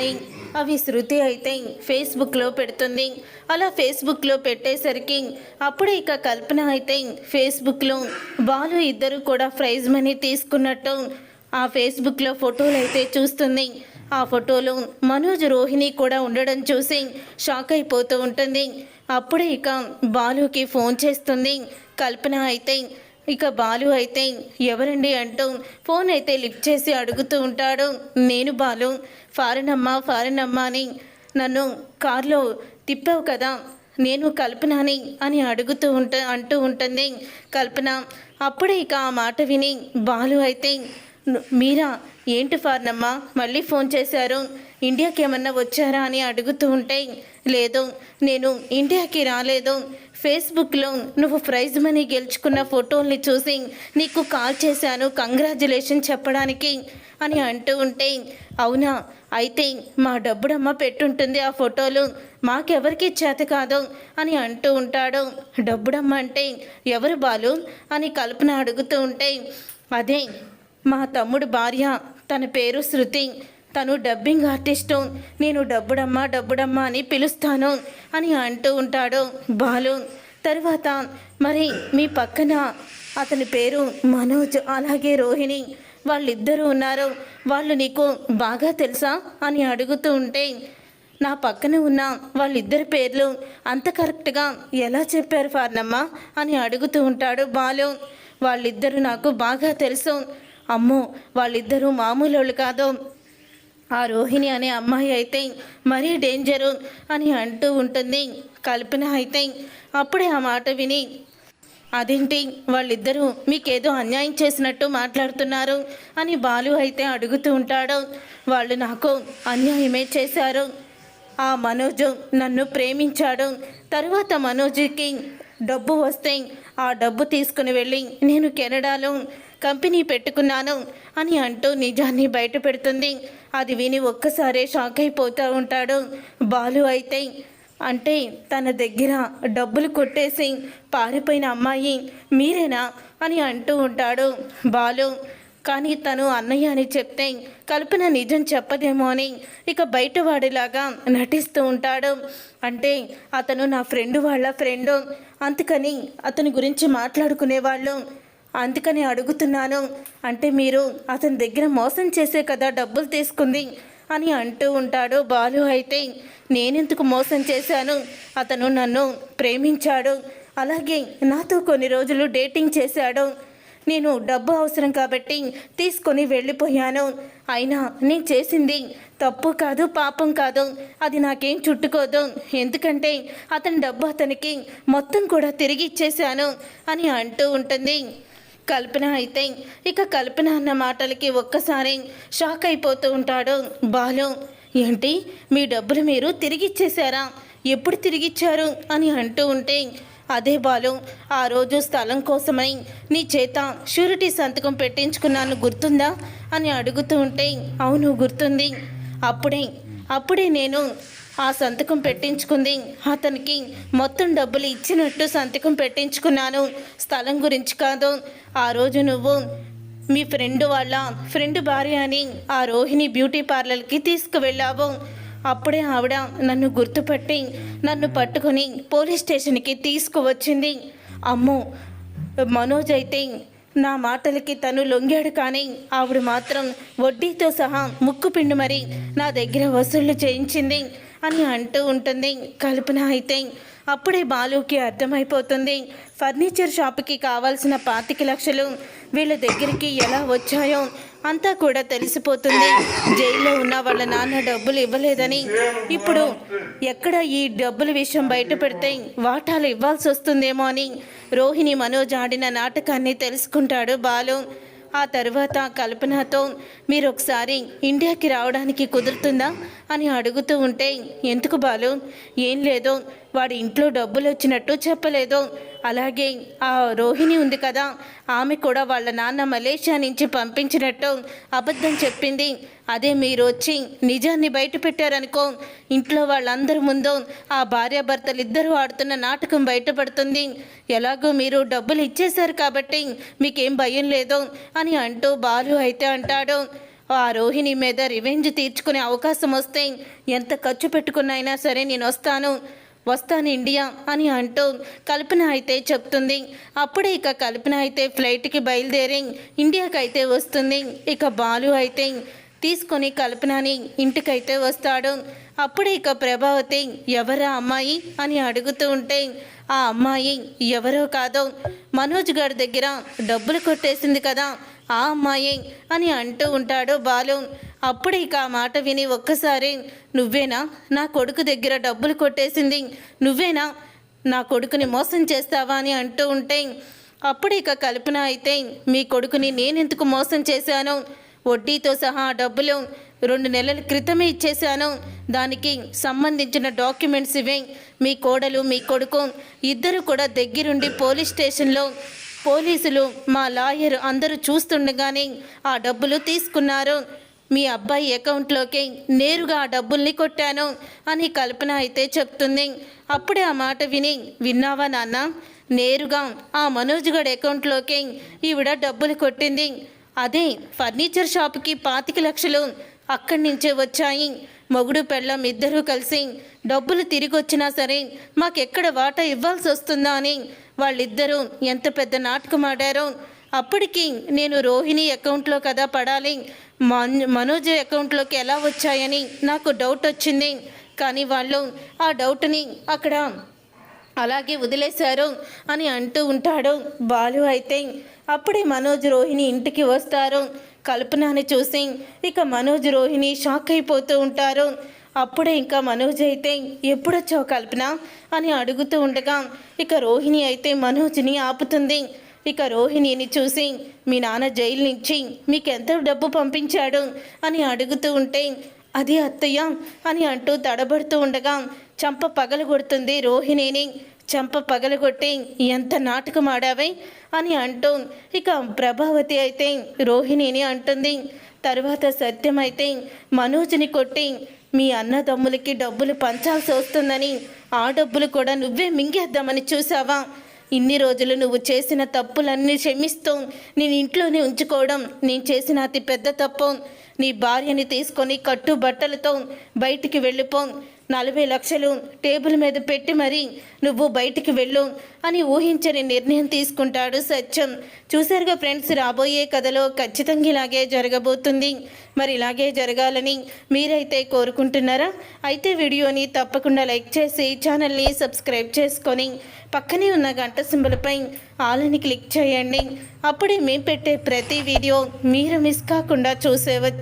ఉంటాయి అవి శృతి అయితే ఫేస్బుక్లో పెడుతుంది. అలా ఫేస్బుక్లో పెట్టేసరికి అప్పుడే ఇక కల్పన అయితే ఫేస్బుక్లో బాలు ఇద్దరు కూడా ప్రైజ్ మనీ తీసుకున్నట్టు ఆ ఫేస్బుక్లో ఫోటోలు అయితే చూస్తుంది. ఆ ఫోటోలో మనోజ్ రోహిణి కూడా ఉండడం చూసి షాక్ అయిపోతూ ఉంటుంది. అప్పుడే ఇక బాలుకి ఫోన్ చేస్తుంది. కల్పన అయితే ఇక బాలు అయితే ఎవరండి అంటూ ఫోన్ అయితే లిఫ్ట్ చేసి అడుగుతూ ఉంటాడు. నేను బాలు ఫారెన్ అమ్మా ఫారెన్ అమ్మా అని నన్ను కారులో తిప్పావు కదా నేను కల్పనని అని అడుగుతూ ఉంట అంటూ ఉంటుంది కల్పన. అప్పుడే ఇక ఆ మాట విని బాలు అయితే మీరా ఏంటి ఫార్నమ్మా? మళ్ళీ ఫోన్ చేశారు. ఇండియాకి ఏమన్నా వచ్చారా అని అడుగుతూ ఉంటే లేదు నేను ఇండియాకి రాలేదు. ఫేస్బుక్లో నువ్వు ప్రైజ్ మనీ గెలుచుకున్న ఫోటోల్ని చూసి నీకు కాల్ చేశాను కంగ్రాచులేషన్ చెప్పడానికి అని అంటూ ఉంటే అవునా? అయితే మా డబ్బుడమ్మ పెట్టుంటుంది ఆ ఫోటోలు. మాకెవరికి చేత కాదు అని అంటూ ఉంటాడు. డబ్బుడమ్మ అంటే ఎవరు బాలు? అని కల్పన అడుగుతూ ఉంటే అదే మా తమ్ముడు భార్య. తన పేరు శృతి. తను డబ్బింగ్ ఆర్టిస్టు. నేను డబ్బుడమ్మా డబ్బుడమ్మా అని పిలుస్తాను అని అంటూ ఉంటాడు బాలు. తర్వాత మరి మీ పక్కన అతని పేరు మనోజ్ అలాగే రోహిణి. వాళ్ళిద్దరూ ఉన్నారు. వాళ్ళు నీకు బాగా తెలుసా అని అడుగుతూ ఉంటే నా పక్కన ఉన్న వాళ్ళిద్దరి పేర్లు అంత కరెక్ట్గా ఎలా చెప్పారు ఫార్నమ్మ అని అడుగుతూ ఉంటాడు బాలు. వాళ్ళిద్దరూ నాకు బాగా తెలుసు. అమ్మో వాళ్ళిద్దరూ మామూలు వాళ్ళు కాదు. ఆ రోహిణి అనే అమ్మాయి అయితే మరీ డేంజరు అని అంటూ ఉంటుంది. కల్పన అయితే అప్పుడే ఆ మాట విని అదేంటి? వాళ్ళిద్దరూ మీకేదో అన్యాయం చేసినట్టు మాట్లాడుతున్నారు అని బాలు అయితే అడుగుతూ ఉంటాడు. వాళ్ళు నాకు అన్యాయమే చేశారు. ఆ మనోజు నన్ను ప్రేమించాడు. తర్వాత మనోజ్కి డబ్బు వస్తే ఆ డబ్బు తీసుకుని వెళ్ళి నేను కెనడాలో కంపెనీ పెట్టుకున్నాను అని అంటూ నిజాన్ని బయట పెడుతుంది. అది విని ఒక్కసారే షాక్ అయిపోతూ ఉంటాడు. బాలు అయితే అంటే తన దగ్గర డబ్బులు కొట్టేసి పారిపోయిన అమ్మాయి మీరేనా అని అంటూ ఉంటాడు బాలు. కానీ తను అన్నయ్య అని చెప్తే కల్పన నిజం చెప్పదేమో అని ఇక బయటవాడిలాగా నటిస్తూ ఉంటాడు. అంటే అతను నా ఫ్రెండ్ వాళ్ళ ఫ్రెండు. అందుకని అతని గురించి మాట్లాడుకునేవాళ్ళు. అందుకని అడుగుతున్నాను. అంటే మీరు అతని దగ్గర మోసం చేసే కదా డబ్బులు తీసుకుంది అని అంటూ ఉంటాడు బాలు అయితే. నేనెందుకు మోసం చేశాను? అతను నన్ను ప్రేమించాడు. అలాగే నాతో కొన్ని రోజులు డేటింగ్ చేశాడు. నేను డబ్బు అవసరం కాబట్టి తీసుకొని వెళ్ళిపోయాను. అయినా నేను చేసింది తప్పు కాదు పాపం కాదు. అది నాకేం చుట్టుకోదు. ఎందుకంటే అతని డబ్బు అతనికి మొత్తం కూడా తిరిగి ఇచ్చేశాను అని అంటూ ఉంటుంది. కల్పన అయితే ఇక కల్పన అన్న మాటలకి ఒక్కసారి షాక్ అయిపోతూ ఉంటాడు బాలు. ఏంటి? మీ డబ్బులు మీరు తిరిగిచ్చేశారా? ఎప్పుడు తిరిగిచ్చారు? అని అంటూ ఉంటే అదే బాలు ఆ రోజు స్థలం కోసమై నీ చేత షూరిటీ సంతకం పెట్టించుకున్నాను గుర్తుందా? అని అడుగుతూ ఉంటే అవును గుర్తుంది. అప్పుడే అప్పుడే నేను ఆ సంతకం పెట్టించుకుంది. అతనికి మొత్తం డబ్బులు ఇచ్చినట్టు సంతకం పెట్టించుకున్నాను. స్థలం గురించి కాదు. ఆ రోజు నువ్వు మీ ఫ్రెండ్ వాళ్ళ ఫ్రెండ్ భార్య అని ఆ రోహిణి బ్యూటీ పార్లర్కి తీసుకువెళ్ళావు. అప్పుడే ఆవిడ నన్ను గుర్తుపట్టి నన్ను పట్టుకొని పోలీస్ స్టేషన్కి తీసుకువచ్చింది. అమ్మో! మనోజ్ అయితే నా మాటలకి తను లొంగాడు కానీ ఆవిడ మాత్రం వడ్డీతో సహా ముక్కు పిండి మరి నా దగ్గర వసూళ్ళు చేయించింది. అని అంటూ ఉంటుంది. కల్పన అయితే అప్పుడే బాలుకి అర్థమైపోతుంది. ఫర్నిచర్ షాప్కి కావాల్సిన పాతిక లక్షలు వీళ్ళ దగ్గరికి ఎలా వచ్చాయో అంతా కూడా తెలిసిపోతుంది. జైల్లో ఉన్న వాళ్ళ నాన్న డబ్బులు ఇవ్వలేదని. ఇప్పుడు ఎక్కడ ఈ డబ్బుల విషయం బయట పెడితే వాటాలు ఇవ్వాల్సి వస్తుందేమో అని రోహిణి మనోజ్ ఆడిన నాటకాన్ని తెలుసుకుంటాడు బాలు. ఆ తర్వాత కల్పనతో మీరు ఒకసారి ఇండియాకి రావడానికి కుదురుతుందా అని అడుగుతూ ఉంటే ఎందుకు బాలు? ఏం లేదు. వాడి ఇంట్లో డబ్బులు వచ్చినట్టు చెప్పలేదు. అలాగే ఆ రోహిణి ఉంది కదా ఆమె కూడా వాళ్ళ నాన్న మలేషియా నుంచి పంపించినట్టు అబద్ధం చెప్పింది. అదే మీరు వచ్చి నిజాన్ని బయట పెట్టారనుకో ఇంట్లో వాళ్ళందరి ముందు ఆ భార్యాభర్తలు ఇద్దరు ఆడుతున్న నాటకం బయటపడుతుంది. ఎలాగో మీరు డబ్బులు ఇచ్చేశారు కాబట్టి మీకేం భయం లేదు అని అంటూ బాలు అయితే అంటాడు. ఆ రోహిణి మీద రివెంజ్ తీర్చుకునే అవకాశం వస్తే ఎంత ఖర్చు పెట్టుకున్నైనా సరే నేను వస్తాను. వస్తాను ఇండియా అని అంటూ కల్పన అయితే చెప్తుంది. అప్పుడే ఇక కల్పన అయితే ఫ్లైట్కి బయలుదేరి ఇండియాకి అయితే వస్తుంది. ఇక బాలు అయితే తీసుకొని కల్పనని ఇంటికైతే వస్తాడు. అప్పుడే ఇక ప్రభావతి ఎవరా అమ్మాయి? అని అడుగుతూ ఉంటే ఆ అమ్మాయి ఎవరో కాదో. మనోజ్ గారి దగ్గర డబ్బులు కొట్టేసింది కదా ఆ అమ్మాయి అని అంటూ ఉంటాడు బాలు. అప్పుడు ఇక ఆ మాట విని ఒక్కసారి నువ్వేనా? నా కొడుకు దగ్గర డబ్బులు కొట్టేసింది. నువ్వేనా? నా కొడుకుని మోసం చేస్తావా? అని అంటూ ఉంటే అప్పుడు ఇక కల్పన అయితే మీ కొడుకుని నేనెందుకు మోసం చేశాను? వడ్డీతో సహా ఆ డబ్బులు రెండు నెలల క్రితమే ఇచ్చేశాను. దానికి సంబంధించిన డాక్యుమెంట్స్ ఇవే. మీ కోడలు మీ కొడుకు ఇద్దరు కూడా దగ్గరుండి పోలీస్ స్టేషన్లో పోలీసులు మా లాయర్ అందరూ చూస్తుండగానే ఆ డబ్బులు తీసుకున్నారు. మీ అబ్బాయి అకౌంట్లోకి నేరుగా ఆ డబ్బుల్ని కొట్టాను అని కల్పన అయితే చెప్తుంది. అప్పుడే ఆ మాట విని విన్నావా నాన్న? నేరుగా ఆ మనోజ్గడ్ అకౌంట్లోకి ఈవిడ డబ్బులు కొట్టింది. అదే ఫర్నిచర్ షాప్కి పాతిక లక్షలు అక్కడి నుంచే వచ్చాయి. మొగుడు పెళ్ళం ఇద్దరూ కలిసి డబ్బులు తిరిగి వచ్చినా సరే మాకెక్కడ వాటా ఇవ్వాల్సి వస్తుందా అని వాళ్ళిద్దరూ ఎంత పెద్ద నాటకం ఆడారో. అప్పటికి నేను రోహిణి అకౌంట్లో కదా పడాలి. మనోజ్ అకౌంట్లోకి ఎలా వచ్చాయని నాకు డౌట్ వచ్చింది. కానీ వాళ్ళు ఆ డౌట్ని అక్కడ అలాగే వదిలేశారు అని అంటూ ఉంటాడు బాలు అయితే. అప్పుడే మనోజ్ రోహిణి ఇంటికి వస్తారు. కల్పనని చూసి ఇక మనోజ్ రోహిణి షాక్ అయిపోతూ ఉంటారు. అప్పుడే ఇంకా మనోజ్ అయితే ఎప్పుడొచ్చావు కల్పన? అని అడుగుతూ ఉండగా ఇక రోహిణి అయితే మనోజ్ని ఆపుతుంది. ఇక రోహిణిని చూసి మీ నాన్న జైలు నుంచి మీకెంత డబ్బు పంపించాడు? అని అడుగుతూ ఉంటే అది అత్తయ్య అని అంటూ తడబడుతూ ఉండగా చంప పగలు కొడుతుంది రోహిణిని. చంప పగలగొట్టి ఎంత నాటకం ఆడావే? అని అంటూ ఇక ప్రభావతి అయితే రోహిణిని అంటుంది. తర్వాత సత్యం అయితే మనోజ్ని కొట్టి మీ అన్నదమ్ములకి డబ్బులు పంచాల్సి వస్తుందని ఆ డబ్బులు కూడా నువ్వే మింగేద్దామని చూసావా ఇన్ని రోజులు నువ్వు చేసిన తప్పులన్నీ క్షమిస్తూ నేను ఇంట్లోనే ఉంచుకోవడం నేను చేసిన అతి పెద్ద తప్పు. నీ భార్యని తీసుకొని కట్టు బట్టలతో బయటికి వెళ్ళిపో. నలభై లక్షలు టేబుల్ మీద పెట్టి మరి నువ్వు బయటికి వెళ్ళు అని ఊహించని నిర్ణయం తీసుకుంటాడు సత్యం. చూసారుగా ఫ్రెండ్స్ రాబోయే కథలో ఖచ్చితంగా ఇలాగే జరగబోతుంది. మరి ఇలాగే జరగాలని మీరైతే కోరుకుంటున్నారా? అయితే వీడియోని తప్పకుండా లైక్ చేసి ఛానల్ని సబ్స్క్రైబ్ చేసుకొని పక్కనే ఉన్న గంట సింబలపై ఆలని క్లిక్ చేయండి. అప్పుడే మేము పెట్టే ప్రతి వీడియో మీరు మిస్ కాకుండా చూసేవచ్చు.